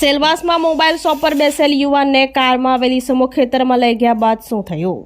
સેલવાસમાં mobile shop પર બેસેલ યુવાનને કારમાં આવેલી સમો ખેતરમાં લઈ ગયા બાદ શું થયું?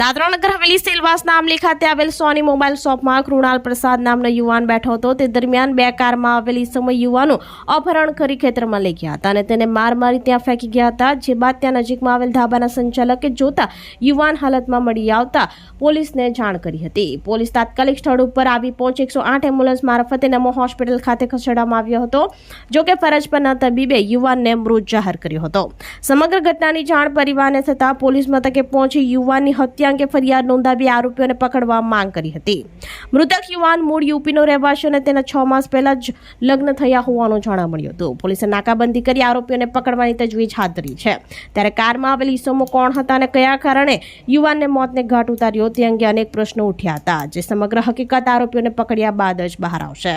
દાદરા નગર હવેલી સેલવાસ નામલી ખાતે આવેલ સોની મોબાઈલ શોપમાં કૃણાલ પ્રસાદ નામનો યુવાન બેઠો હતો. તે દરમિયાન બે કારમાં આવેલી સમય યુવાનો અપહરણ કરી ખેતરમાં લઈ ગયા હતા અને તેને માર મારી ત્યાં ફેંકી ગયા હતા, જે બાદ ત્યાં નજીકમાં આવેલ ધાબાના સંચાલકે જોતા યુવાન હાલતમાં મળી આવતા પોલીસને જાણ કરી હતી. પોલીસ તાત્કાલિક સ્થળ ઉપર આવી પહોંચી એકસો આઠ એમ્બ્યુલન્સ મારફતે નમો હોસ્પિટલ ખાતે ખસેડવામાં આવ્યો હતો જોકે ફરજ પરના તબીબે યુવાનને મૃત જાહેર કર્યો હતો. સમગ્ર ઘટનાની જાણ પરિવારને થતાં પોલીસ મથકે પહોંચી યુવાનની અંગે ફરિયાદ નોંધાવી આરોપીઓને પકડવા માંગ કરી હતી. મૃતક યુવાન મૂળ યુપીનો રહેવાસી અને તેના છ માસ પહેલા જ લગ્ન થયા હોવાનું જાણવા મળ્યું હતું. પોલીસે નાકાબંધી કરી આરોપીઓને પકડવાની તજવીજ હાથ ધરી છે. ત્યારે કારમાં આવેલ ઈસમો કોણ હતા અને કયા કારણે યુવાનને મોતને ઘાટ ઉતાર્યો તે અંગે અનેક પ્રશ્નો ઉઠ્યા હતા, જે સમગ્ર હકીકત આરોપીઓને પકડ્યા બાદ જ બહાર આવશે.